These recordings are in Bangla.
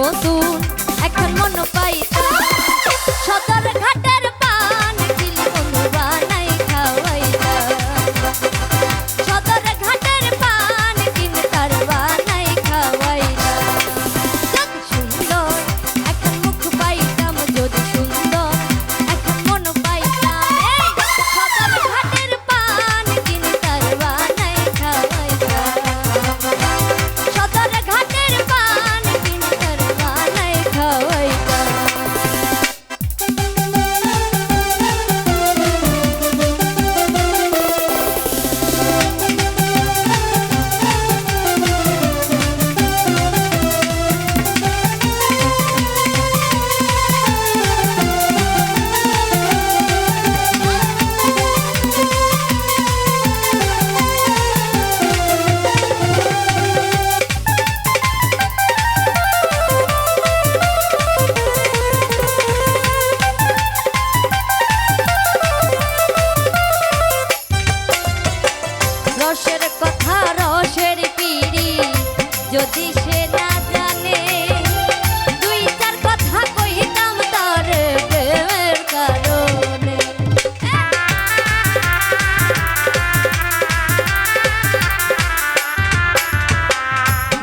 নতুন এখন মন পাই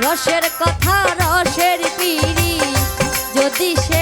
রসের কথা রসের পিড়ি। যদি সে